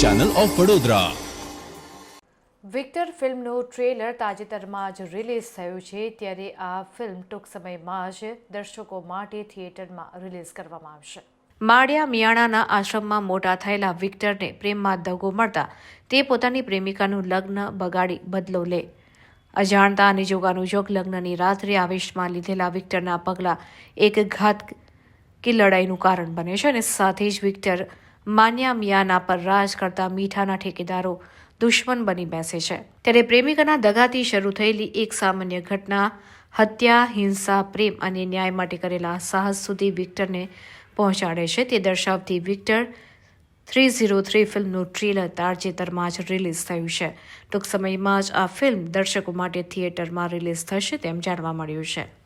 Channel of Vadodara Victor ફિલ્મનું trailer તાજેતરમાં જ રિલીઝ થયું છે. ત્યારે આ ફિલ્મ ટૂંક સમયમાં જ દર્શકો માટે થિયેટરમાં રિલીઝ કરવામાં આવશે. માળિયા મિયાણાના આશ્રમમાં મોટા થયેલા વિક્ટરને પ્રેમમાં દગો મળતા તે પોતાની પ્રેમિકાનું લગ્ન બગાડી બદલો લે. અજાણતા અને જોગાનુજોગ લગ્નની રાત્રે આવેશમાં લીધેલા વિક્ટરના પગલાં એક ઘાત કે લડાઈનું કારણ બને છે અને સાથે જ વિક્ટર માન્યા મિયાના પર રાજ કરતા મીઠાના ઠેકેદારો દુશ્મન બની બેસે છે. ત્યારે પ્રેમિકાના દગાથી શરૂ થયેલી એક સામાન્ય ઘટના, હત્યા, હિંસા, પ્રેમ અને ન્યાય માટે કરેલા સાહસ સુધી વિક્ટરને પહોંચાડે છે. તે દર્શાવતી વિક્ટર થ્રી ઝીરો થ્રી ફિલ્મનું ટ્રેલર તાજેતરમાં જ રિલીઝ થયું છે. ટૂંક સમયમાં જ આ ફિલ્મ દર્શકો માટે થિયેટરમાં રિલીઝ થશે તેમ જાણવા મળ્યું છે.